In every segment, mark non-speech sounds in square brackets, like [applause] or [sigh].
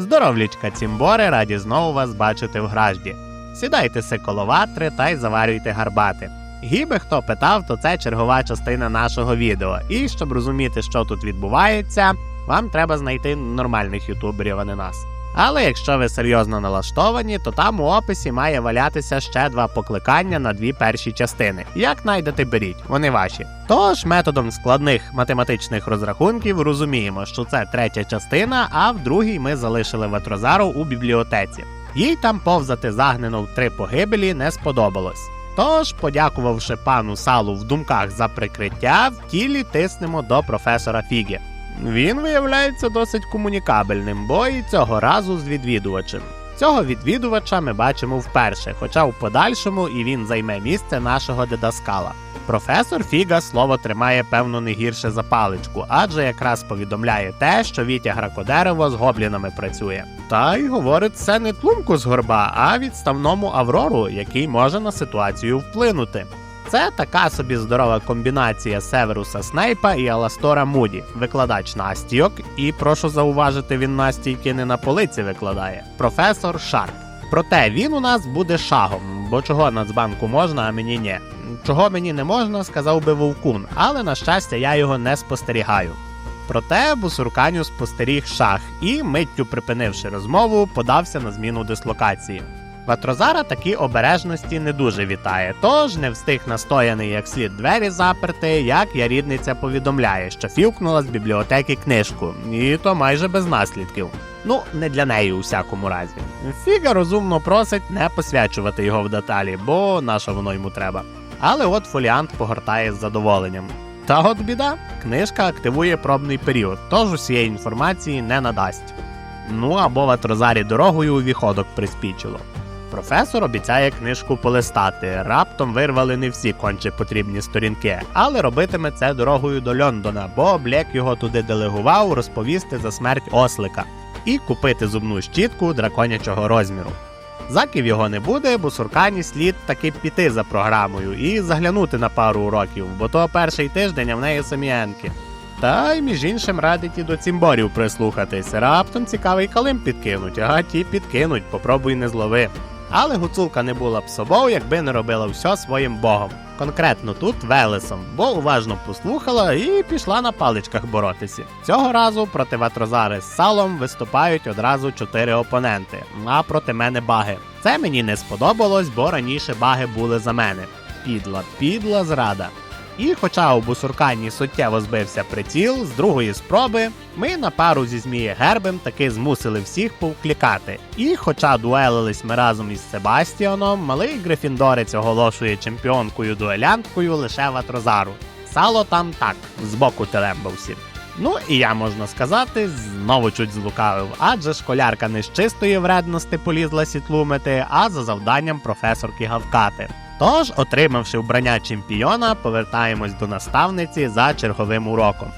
Здоровлячка, цімбори, раді знову вас бачити в гражді. Сідайте се коло ватри та й заварюйте гарбати. Гіби хто питав, то це чергова частина нашого відео. І щоб розуміти, що тут відбувається, вам треба знайти нормальних ютуберів, а не нас. Але якщо ви серйозно налаштовані, то там у описі має валятися ще два покликання на дві перші частини. Як знайдете, беріть, вони ваші. Тож методом складних математичних розрахунків розуміємо, що це третя частина, а в другій ми залишили Ветрозару у бібліотеці. Їй там повзати загнено в три погибелі не сподобалось. Тож, подякувавши пану салу в думках за прикриття, в тілі тиснемо до професора Фігі. Він виявляється досить комунікабельним, бо і цього разу з відвідувачем. Цього відвідувача ми бачимо вперше, хоча в подальшому і він займе місце нашого дедаскала. Професор Фіга слово тримає певно не гірше за паличку, адже якраз повідомляє те, що Вітя Гракодерево з гоблінами працює. Та й говорить це не тлумку з горба, а відставному Аврору, який може на ситуацію вплинути. Це така собі здорова комбінація Северуса Снейпа і Аластора Муді, викладач Настійок, і прошу зауважити, він настійки не на полиці викладає. Професор Шарп. Проте він у нас буде шагом, бо чого Нацбанку можна, а мені ні. Чого мені не можна, сказав би Вовкун, але на щастя я його не спостерігаю. Проте Бусурканю спостеріг шах і, миттю припинивши розмову, подався на зміну дислокації. Ватрозара такі обережності не дуже вітає, тож не встиг настояний як слід двері заперти, як ярідниця повідомляє, що фівкнула з бібліотеки книжку, і то майже без наслідків. Ну, не для неї у всякому разі. Фіга розумно просить не посвячувати його в деталі, бо на що воно йому треба. Але от фоліант погортає з задоволенням. Та от біда, книжка активує пробний період, тож усієї інформації не надасть. Ну або ватрозарі дорогою у віходок приспічило. Професор обіцяє книжку полистати. Раптом вирвали не всі конче потрібні сторінки, але робитиме це дорогою до Лондона, бо Блек його туди делегував розповісти за смерть ослика і купити зубну щітку драконячого розміру. Заків його не буде, бо Суркані слід таки піти за програмою і заглянути на пару уроків, бо то перший тиждень а в неї саміенки. Та й між іншим радить і до цімборів прислухатись. Раптом цікавий калим підкинуть, ага ті підкинуть, попробуй не злови. Але гуцулка не була б собою, якби не робила все своїм богом. Конкретно тут Велесом, бо уважно послухала і пішла на паличках боротися. Цього разу проти Ватрозари з салом виступають одразу чотири опоненти, а проти мене баги. Це мені не сподобалось, бо раніше баги були за мене. Підла, підла зрада. І хоча у бусуркані суттєво збився приціл, з другої спроби ми на пару зі Зміє Гербем таки змусили всіх повклікати. І хоча дуелились ми разом із Себастіоном, малий Грифіндорець оголошує чемпіонкою дуелянткою лише Ватрозару. Сало там так, збоку телембався. Ну і я можна сказати, знову чуть злукавив, адже школярка не з чистої вредності полізла сітлумити, а за завданням професорки гавкати. Тож, отримавши вбрання чемпіона, повертаємось до наставниці за черговим уроком.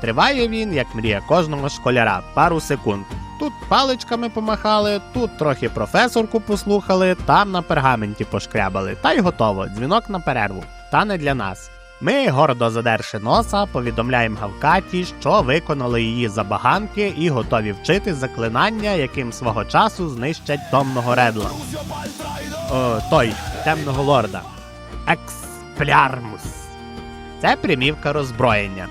Триває він, як мрія кожного школяра, пару секунд. Тут паличками помахали, тут трохи професорку послухали, там на пергаменті пошкрябали, та й готово, дзвінок на перерву. Та не для нас. Ми, гордо задерши носа, повідомляємо Гавкаті, що виконали її забаганки і готові вчити заклинання, яким свого часу знищать Томного Редла. О, той, темного лорда. Експлярмус. Це примівка роззброєння.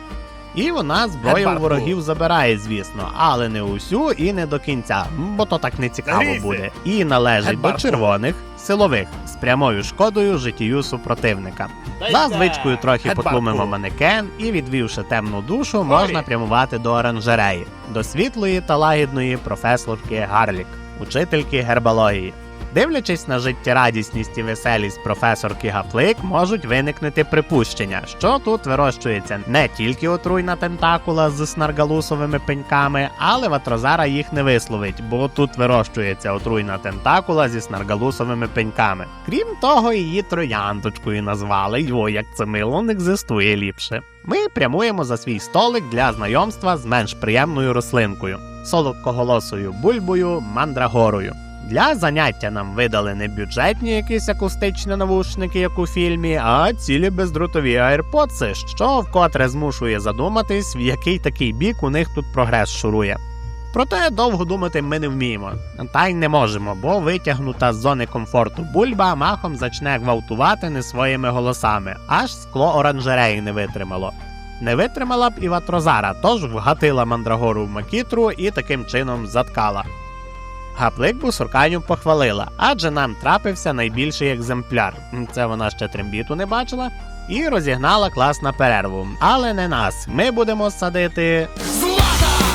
І вона зброю у ворогів забирає, звісно, але не усю і не до кінця, бо то так не цікаво буде. І належить до червоних, силових, з прямою шкодою життю супротивника. За звичкою трохи потлумимо манекен і, відвівши темну душу, можна прямувати до оранжереї, до світлої та лагідної професорки Гарлік, учительки гербології. Дивлячись на життєрадісність і веселість професорки Гаплик, можуть виникнути припущення, що тут вирощується не тільки отруйна тентакула з снаргалусовими пеньками, але Ватрозара їх не висловить, бо тут вирощується отруйна тентакула зі снаргалусовими пеньками. Крім того, її трояндочкою назвали, йо, як це мило не екзистує ліпше. Ми прямуємо за свій столик для знайомства з менш приємною рослинкою, солодкоголосою бульбою мандрагорою. Для заняття нам видали не бюджетні якісь акустичні навушники, як у фільмі, а цілі бездротові AirPods, що вкотре змушує задуматись, в який такий бік у них тут прогрес шурує. Проте довго думати ми не вміємо. Та й не можемо, бо витягнута з зони комфорту бульба махом зачне гвалтувати не своїми голосами, аж скло оранжереї не витримало. Не витримала б і ватрозара, тож вгатила мандрагору в макітру і таким чином заткала. Гаплик сурканю похвалила, адже нам трапився найбільший екземпляр. Це вона ще трембіту не бачила. І розігнала клас на перерву. Але не нас. Ми будемо садити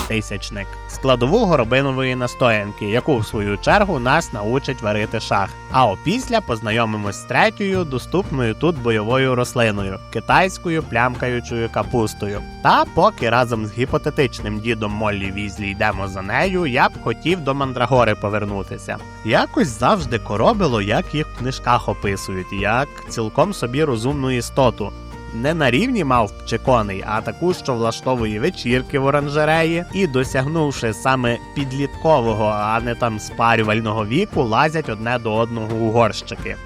тисячник складову горобинової настоянки, яку в свою чергу нас научить варити шах. А опісля познайомимось з третьою, доступною тут бойовою рослиною китайською плямкаючою капустою. Та поки разом з гіпотетичним дідом Моллі Візлі йдемо за нею, я б хотів до мандрагори повернутися. Якось завжди коробило, як їх в книжках описують, як цілком собі розумну істоту не на рівні мавп чи коней, а таку, що влаштовує вечірки в оранжереї, і, досягнувши саме підліткового, а не там спарювального віку, лазять одне до одного у горщики.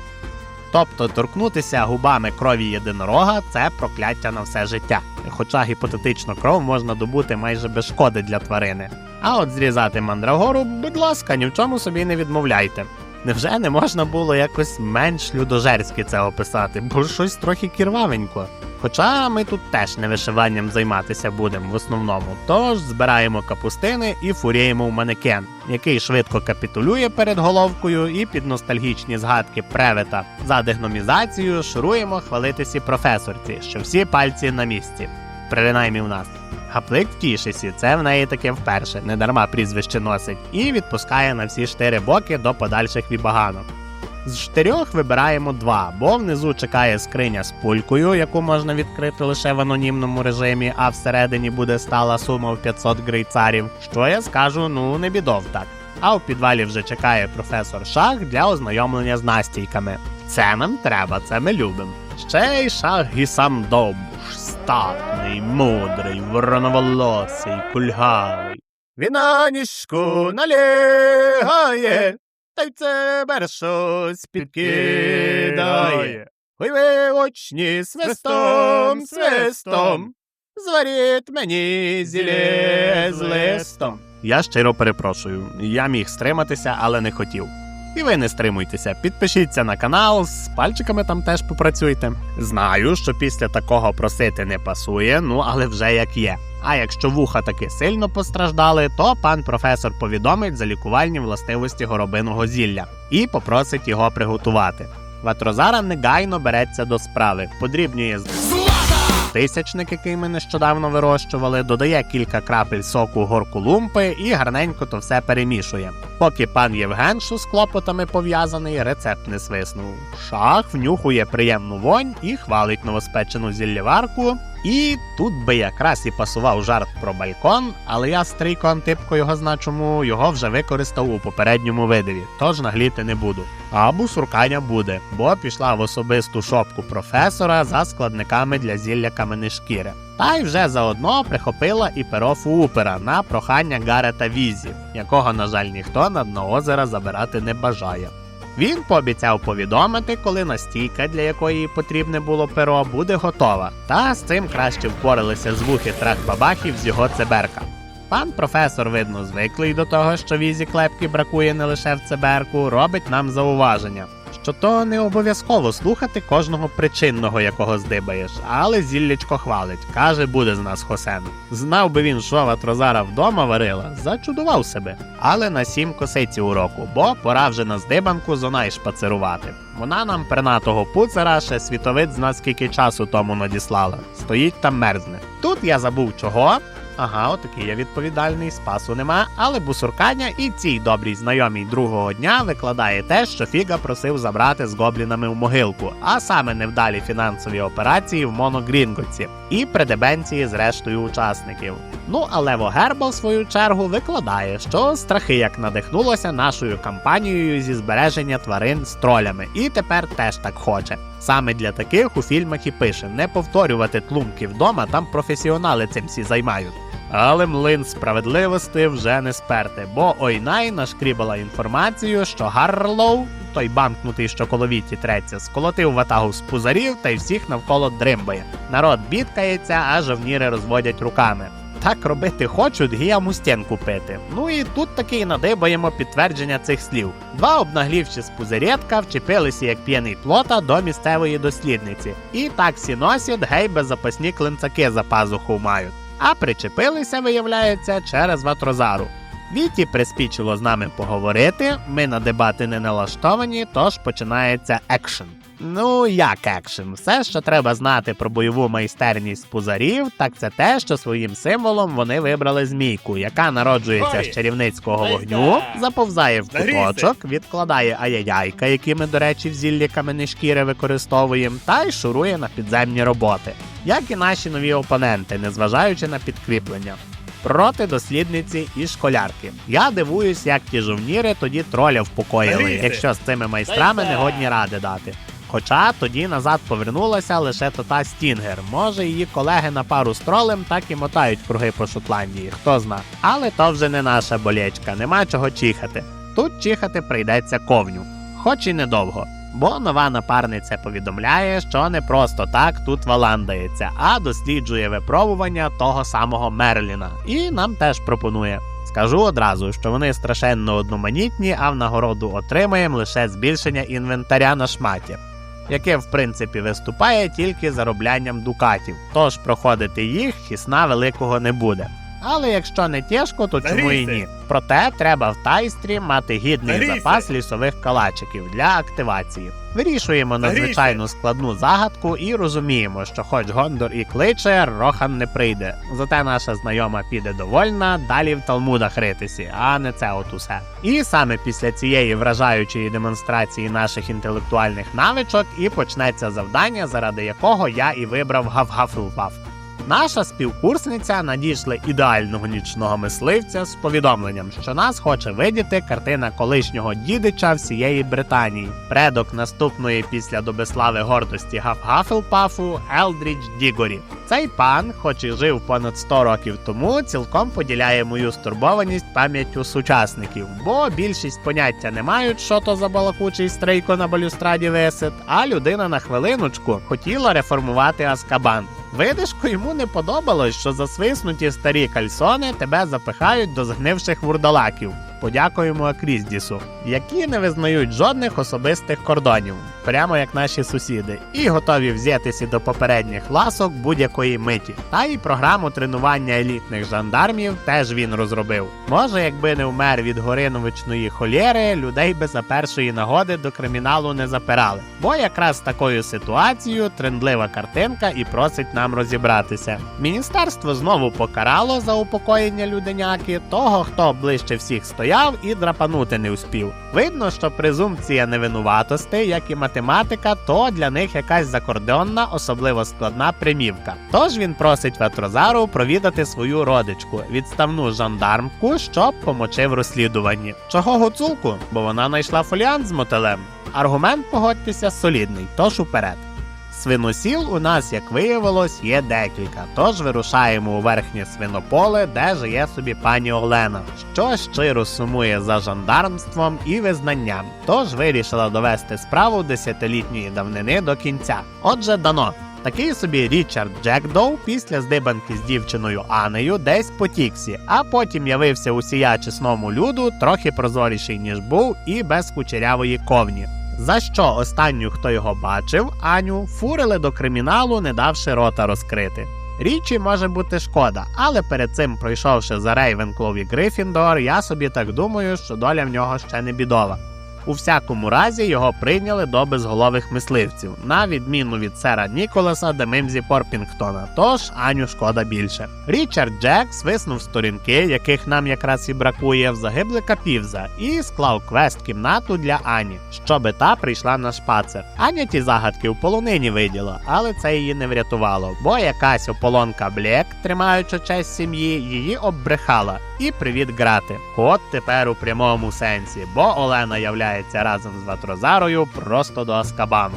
Тобто торкнутися губами крові єдинорога це прокляття на все життя. Хоча гіпотетично кров можна добути майже без шкоди для тварини. А от зрізати мандрагору, будь ласка, ні в чому собі не відмовляйте. Невже не можна було якось менш людожерськи це описати, бо щось трохи кірвавенько. Хоча ми тут теж не вишиванням займатися будемо в основному, тож збираємо капустини і фуріємо в манекен, який швидко капітулює перед головкою і під ностальгічні згадки превета за дегномізацію шуруємо хвалитися професорці, що всі пальці на місці. Принаймні в нас. Гаплик в тішесі, це в неї таке вперше, недарма прізвище носить, і відпускає на всі чотири боки до подальших вібаганок. З чотирьох вибираємо два, бо внизу чекає скриня з пулькою, яку можна відкрити лише в анонімному режимі, а всередині буде стала сума в 500 грейцарів. Що я скажу, ну не бідов так. А в підвалі вже чекає професор Шах для ознайомлення з настійками. Це нам треба, це ми любимо. Ще й шах і сам довбуш, статний, мудрий, вороноволосий, кульгавий. Вінаніжку налягає, та й це бершось підкидає. Ой ви очні свистом, свистом, зваріть мені зілє з листом. Я щиро перепрошую, я міг стриматися, але не хотів. І ви не стримуйтеся, підпишіться на канал, з пальчиками там теж попрацюйте. Знаю, що після такого просити не пасує, ну але вже як є. А якщо вуха таки сильно постраждали, то пан професор повідомить за лікувальні властивості горобиного зілля і попросить його приготувати. Ватрозара негайно береться до справи, подрібнює з тисячник, який ми нещодавно вирощували, додає кілька крапель соку горку лумпи і гарненько то все перемішує. Поки пан Євген, що з клопотами пов'язаний, рецепт не свиснув. Шах внюхує приємну вонь і хвалить новоспечену зіллєварку. І тут би якраз і пасував жарт про балькон, але я стрійко антипко його значому його вже використав у попередньому видиві, тож нагліти не буду. А бусуркання буде, бо пішла в особисту шопку професора за складниками для зілля каменешкіри. Та й вже заодно прихопила і перо фуупера на прохання Гарета Візі, якого, на жаль, ніхто на дно озера забирати не бажає. Він пообіцяв повідомити, коли настійка, для якої потрібне було перо, буде готова, та з цим краще впоралися звуки трах-бабахів з його цеберка. Пан професор, видно, звиклий до того, що візі клепки бракує не лише в цеберку, робить нам зауваження. Що то не обов'язково слухати кожного причинного, якого здибаєш, але зіллячко хвалить, каже, буде з нас Хосен. Знав би він, що ватрозара вдома варила, зачудував себе. Але на сім косиці уроку, бо пора вже на здибанку зонай шпацирувати. Вона нам пернатого пуцера ще світовид з нас скільки часу тому надіслала. Стоїть там мерзне. Тут я забув чого. Ага, отакий я відповідальний, спасу нема, але бусуркання і цій добрій знайомій другого дня викладає те, що Фіга просив забрати з гоблінами в могилку, а саме невдалі фінансові операції в Моногрінгоці і предебенції з рештою учасників. Ну а Лево Гербал, в свою чергу, викладає, що страхи як надихнулося нашою кампанією зі збереження тварин з тролями, і тепер теж так хоче. Саме для таких у фільмах і пише не повторювати тлумки вдома, там професіонали цим всі займають. Але млин справедливості вже не сперти, бо Ойнай нашкрібала інформацію, що Гарлоу, той банкнутий, що коло віті треться, сколотив ватагу з пузарів та й всіх навколо дримбає. Народ бідкається, а жовніри розводять руками. так робити хочуть, гіяму стінку пити. Ну і тут таки і надибаємо підтвердження цих слів. Два обнаглівші з пузирєтка вчепилися як п'яний плота до місцевої дослідниці. І так носять, гей беззапасні клинцаки за пазуху мають. А причепилися, виявляється, через ватрозару. Віті приспічило з нами поговорити. Ми на дебати не налаштовані, тож починається екшен. Ну, як екшен? Все, що треба знати про бойову майстерність пузарів, так це те, що своїм символом вони вибрали змійку, яка народжується з чарівницького вогню, заповзає в куточок, відкладає аяяйка, які ми, до речі, в зіллі камени шкіри використовуємо, та й шурує на підземні роботи, як і наші нові опоненти, незважаючи на підкріплення проти дослідниці і школярки. Я дивуюсь, як ті жовніри тоді троля впокоїли, якщо з цими майстрами не годні ради дати. Хоча тоді назад повернулася лише тота Стінгер. Може, її колеги на пару з тролем так і мотають круги по Шотландії, хто зна. Але то вже не наша болячка, нема чого чихати. Тут чихати прийдеться ковню, хоч і недовго. Бо нова напарниця повідомляє, що не просто так тут валандається, а досліджує випробування того самого Мерліна. І нам теж пропонує. Скажу одразу, що вони страшенно одноманітні, а в нагороду отримаємо лише збільшення інвентаря на шматі, яке в принципі виступає тільки зароблянням дукатів, тож проходити їх хісна великого не буде. Але якщо не тяжко, то чому і ні. Проте треба в тайстрі мати гідний Нагрійте! запас лісових калачиків для активації. Вирішуємо надзвичайно складну загадку і розуміємо, що хоч Гондор і кличе, Рохан не прийде. Зате наша знайома піде довольна далі в Талмудах ритися, а не це от усе. І саме після цієї вражаючої демонстрації наших інтелектуальних навичок і почнеться завдання, заради якого я і вибрав Гавгафлпаф. Наша співкурсниця надійшла ідеального нічного мисливця з повідомленням, що нас хоче видіти картина колишнього дідича всієї Британії, предок наступної після добеслави гордості Гафгафелпафу Елдріч Дігорі. Цей пан, хоч і жив понад 100 років тому, цілком поділяє мою стурбованість пам'яттю сучасників, бо більшість поняття не мають, що то за балакучий стрейко на балюстраді висить, а людина на хвилиночку хотіла реформувати Аскабан. Видишко йому не подобалось, що засвиснуті старі кальсони тебе запихають до згнивших вурдалаків. Подякуємо Акріздісу, які не визнають жодних особистих кордонів, прямо як наші сусіди, і готові взятися до попередніх ласок будь-якої миті. Та й програму тренування елітних жандармів теж він розробив. Може, якби не вмер від гориновичної холєри, людей би за першої нагоди до криміналу не запирали. Бо якраз такою ситуацією трендлива картинка і просить нам розібратися. Міністерство знову покарало за упокоєння люденяки того, хто ближче всіх стояв і драпанути не успів. Видно, що презумпція невинуватості, як і математика, то для них якась закордонна, особливо складна примівка. Тож він просить Ветрозару провідати свою родичку, відставну жандармку, щоб помочи в розслідуванні. Чого гуцулку? Бо вона знайшла фоліант з мотелем. Аргумент погодьтеся солідний, тож уперед. Свиносіл у нас, як виявилось, є декілька, тож вирушаємо у верхнє свинополе, де живе собі пані Олена, що щиро сумує за жандармством і визнанням, тож вирішила довести справу десятилітньої давнини до кінця. Отже, дано. Такий собі Річард Джекдоу після здибанки з дівчиною Анею десь по Тіксі, а потім явився усія чесному люду, трохи прозоріший, ніж був, і без кучерявої ковні. За що останню, хто його бачив, Аню, фурили до криміналу, не давши рота розкрити. Річі може бути шкода, але перед цим, пройшовши за Рейвенклов і Грифіндор, я собі так думаю, що доля в нього ще не бідова. У всякому разі його прийняли до безголових мисливців, на відміну від сера Ніколаса де Мимзі Порпінгтона, тож Аню шкода більше. Річард Джек свиснув сторінки, яких нам якраз і бракує в загиблика Півза, і склав квест кімнату для Ані, щоби та прийшла на шпацер. Аня ті загадки в полонині виділа, але це її не врятувало, бо якась ополонка Блек, тримаючи честь сім'ї, її оббрехала. І привіт грати. От тепер у прямому сенсі, бо Олена являється разом з Ватрозарою просто до Аскабану.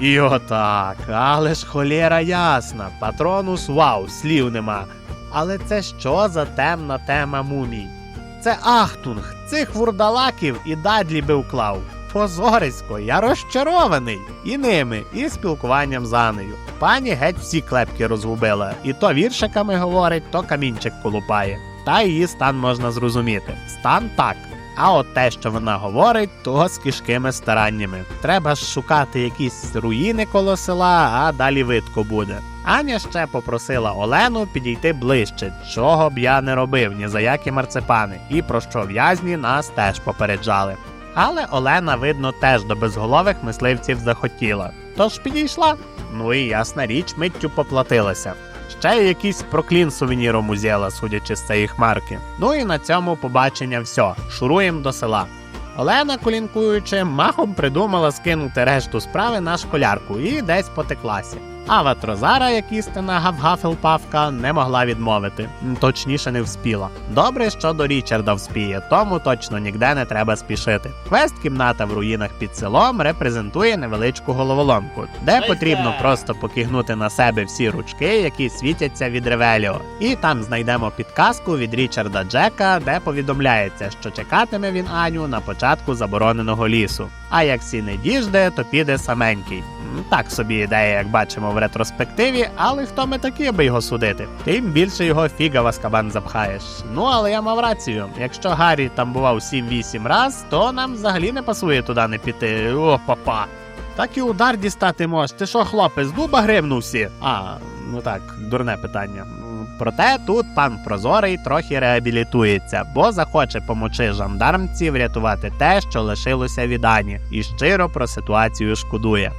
І отак, але ж холєра ясна, патронус вау, слів нема. Але це що за темна тема мумій? Це Ахтунг, цих вурдалаків і дадлі би вклав. позорисько, я розчарований і ними, і спілкуванням з Анею. Пані геть всі клепки розгубила, і то віршиками говорить, то камінчик колупає. Та її стан можна зрозуміти. Стан так. А от те, що вона говорить, то з кишкими стараннями. Треба ж шукати якісь руїни коло села, а далі видко буде. Аня ще попросила Олену підійти ближче, чого б я не робив ні за які марципани, і про що в'язні нас теж попереджали. Але Олена, видно, теж до безголових мисливців захотіла. Тож підійшла. Ну і ясна річ, миттю поплатилася. Ще якийсь проклін сувеніром узяла, судячи з цієї хмарки. Ну і на цьому побачення все. Шуруємо до села. Олена, колінкуючи, махом придумала скинути решту справи на школярку і десь потеклася. А Ватрозара, як істина гавгафелпавка, не могла відмовити, точніше не вспіла. Добре, що до Річарда вспіє, тому точно ніде не треба спішити. Квест кімната в руїнах під селом репрезентує невеличку головоломку, де потрібно просто покигнути на себе всі ручки, які світяться від Ревеліо. І там знайдемо підказку від Річарда Джека, де повідомляється, що чекатиме він Аню на початку забороненого лісу. А як сі не діжде, то піде саменький. Так собі ідея, як бачимо в ретроспективі, але хто ми такі, аби його судити? Тим більше його фіга в Аскабан запхаєш. Ну але я мав рацію. Якщо Гаррі там бував 7-8 раз, то нам взагалі не пасує туди не піти. О, папа. Так і удар дістати можеш. Ти що, хлопець, дуба гримнувся? А, ну так, дурне питання. Проте тут пан Прозорий трохи реабілітується, бо захоче помочи жандармці врятувати те, що лишилося від Ані, і щиро про ситуацію шкодує.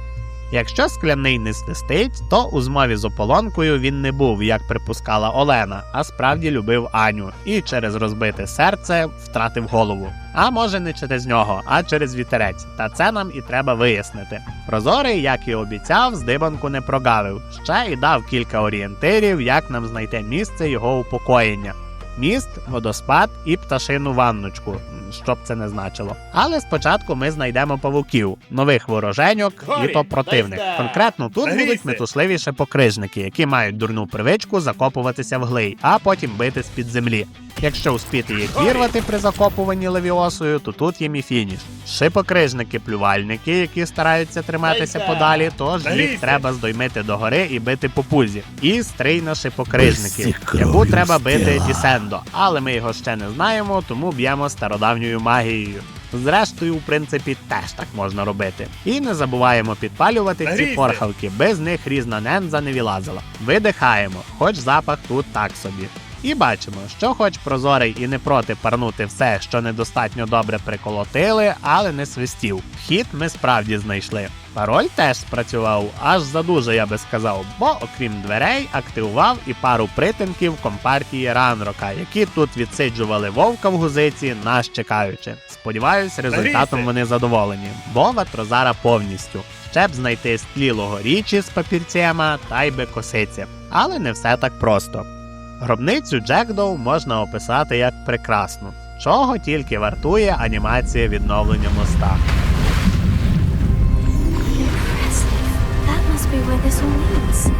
Якщо скляний не свистить, то у змові з ополонкою він не був, як припускала Олена, а справді любив Аню і через розбите серце втратив голову. А може не через нього, а через вітерець. Та це нам і треба вияснити. Прозорий, як і обіцяв, здибанку не прогавив. Ще й дав кілька орієнтирів, як нам знайти місце його упокоєння. Міст, водоспад і пташину ванночку, що б це не значило. Але спочатку ми знайдемо павуків, нових вороженьок, і то противних. дай-ста. Конкретно тут будуть Загрійся. метушливі шепокрижники, які мають дурну привичку закопуватися в глий, а потім бити з-під землі. Якщо успіти їх вірвати при закопуванні левіосою, то тут їм і фініш. Шипокрижники-плювальники, які стараються триматися подалі, тож їх треба здоймити догори і бити по пузі. І стрийна шипокрижників, Без яку треба бити. Дісендо, але ми його ще не знаємо, тому б'ємо стародавньою магією. Зрештою, в принципі, теж так можна робити. І не забуваємо підпалювати ці порхавки, без них різна ненза не вилазила. Видихаємо, хоч запах тут так собі. І бачимо, що хоч прозорий і не проти парнути все, що недостатньо добре приколотили, але не свистів. Вхід ми справді знайшли. Пароль теж спрацював, аж задуже, я би сказав, бо окрім дверей активував і пару притимків компартії Ранрока, які тут відсиджували вовка в гузиці, нас чекаючи. Сподіваюсь, результатом вони задоволені, бо ватрозара повністю. Ще б знайти стлілого річі з папірцями та й би косиці. Але не все так просто. Гробницю Джекдоу можна описати як прекрасну, чого тільки вартує анімація відновлення моста. Be where this all leads.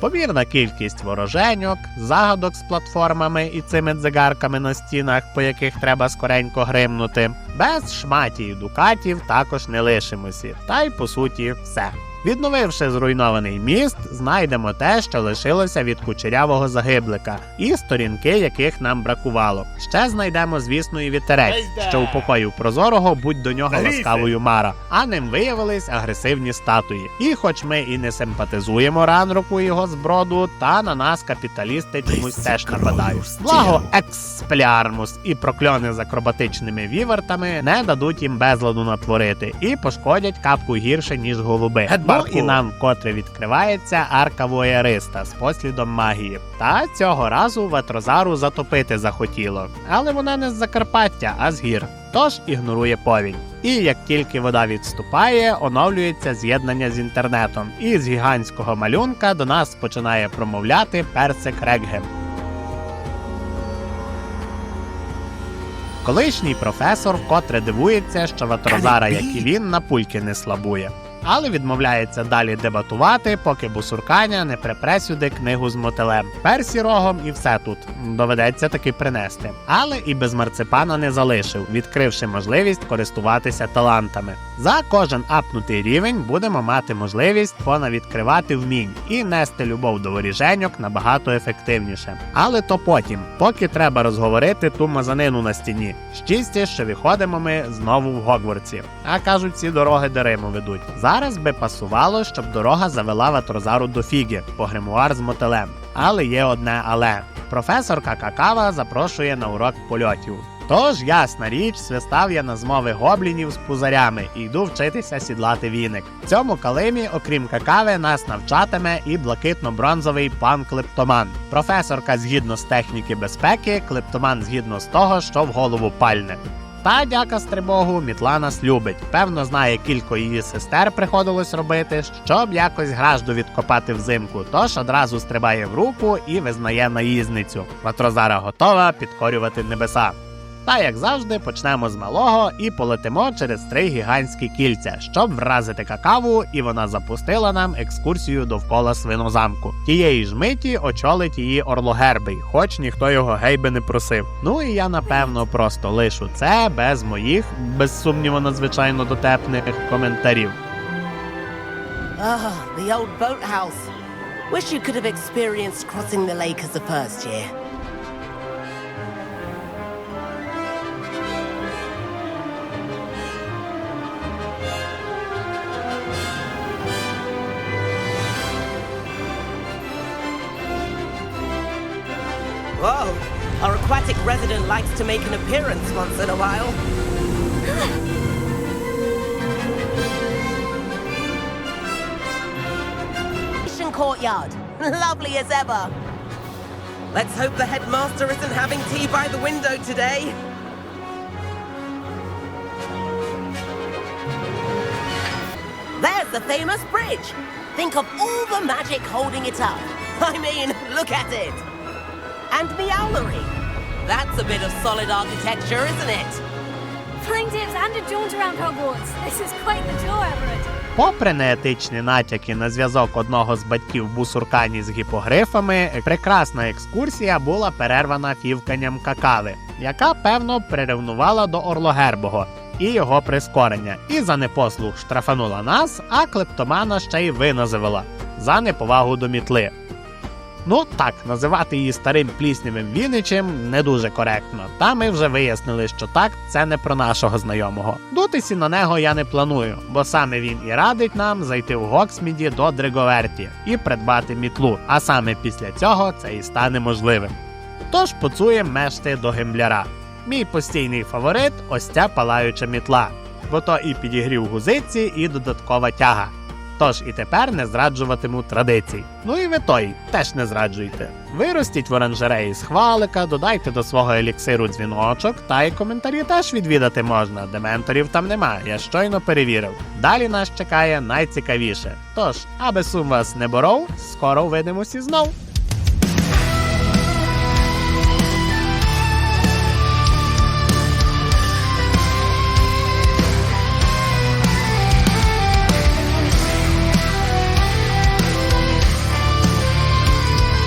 Помірна кількість вороженьок, загадок з платформами і цими дзигарками на стінах, по яких треба скоренько гримнути. Без шматів дукатів також не лишимося. Та й по суті все. Відновивши зруйнований міст, знайдемо те, що лишилося від кучерявого загиблика, і сторінки, яких нам бракувало. Ще знайдемо, звісно, і вітерець, що упокоїв прозорого, будь до нього ласкавою Мара, а ним виявились агресивні статуї. І хоч ми і не симпатизуємо ранроку і його зброду, та на нас капіталісти чомусь теж нападають. Благо, експлярмус і прокльони з акробатичними вівертами не дадуть їм безладу натворити і пошкодять капку гірше, ніж голуби. Гетбарку. і нам вкотре відкривається арка воєриста з послідом магії. Та цього разу Ветрозару затопити захотіло, але вона не з Закарпаття, а з гір. Тож ігнорує повінь. І як тільки вода відступає, оновлюється з'єднання з інтернетом, і з гігантського малюнка до нас починає промовляти персик Реггем. Колишній професор вкотре дивується, що Ватрозара, як і він, на пульки не слабує. Але відмовляється далі дебатувати, поки бусурканя не припре сюди книгу з мотилем. Персі рогом і все тут доведеться таки принести. Але і без марципана не залишив, відкривши можливість користуватися талантами. За кожен апнутий рівень будемо мати можливість понавідкривати вмінь і нести любов до воріженьок набагато ефективніше. Але то потім, поки треба розговорити ту мазанину на стіні. Щастя, що виходимо ми знову в Гогвартсі. А кажуть, ці дороги до Риму ведуть. Зараз би пасувало, щоб дорога завела Ватрозару до Фіги по гримуар з мотилем. Але є одне але. Професорка Какава запрошує на урок польотів. Тож, ясна річ, свистав я на змови гоблінів з пузарями і йду вчитися сідлати віник. В цьому калимі, окрім какави, нас навчатиме і блакитно-бронзовий пан Клептоман. Професорка згідно з техніки безпеки, клептоман згідно з того, що в голову пальне. Та дяка стрибогу, мітла нас любить. Певно, знає кілько її сестер приходилось робити, щоб якось гражду відкопати взимку. Тож одразу стрибає в руку і визнає наїзницю. Матрозара готова підкорювати небеса. Та як завжди, почнемо з малого і полетимо через три гігантські кільця, щоб вразити какаву, і вона запустила нам екскурсію довкола свинозамку. Тієї ж миті очолить її орлогербий, хоч ніхто його гейби не просив. Ну і я напевно просто лишу це без моїх, без сумніву, надзвичайно дотепних коментарів. Ah, the old boathouse. Wish you could have experienced crossing the lake as a first year. Likes to make an appearance once in a while. Mission courtyard. Lovely as ever. Let's hope the headmaster isn't having tea by the window today. There's the famous bridge. Think of all the magic holding it up. [laughs] I mean, look at it. And Meowlery. That's a bit of solid architecture, isn't it? Flying dips and a jaunt around Hogwarts. This is quite the tour, Everett. Попри неетичні натяки на зв'язок одного з батьків бусуркані з гіпогрифами, прекрасна екскурсія була перервана фівканням какави, яка певно приревнувала до Орлогербого і його прискорення, і за непослух штрафанула нас, а клептомана ще й виназивала за неповагу до мітли. Ну так, називати її старим пліснявим віничем не дуже коректно. Та ми вже вияснили, що так це не про нашого знайомого. Дутися на нього я не планую, бо саме він і радить нам зайти в Гоксміді до Дреговерті і придбати мітлу. А саме після цього це і стане можливим. Тож поцуєм мешти до гембляра. Мій постійний фаворит ось ця палаюча мітла, бо то і підігрів гузиці, і додаткова тяга. Тож і тепер не зраджуватиму традицій. Ну і ви той теж не зраджуйте. Виростіть в оранжереї з хвалика, додайте до свого еліксиру дзвіночок, та й коментарі теж відвідати можна. Дементорів там нема, я щойно перевірив. Далі нас чекає найцікавіше. Тож, аби сум вас не боров, скоро увидимося знов.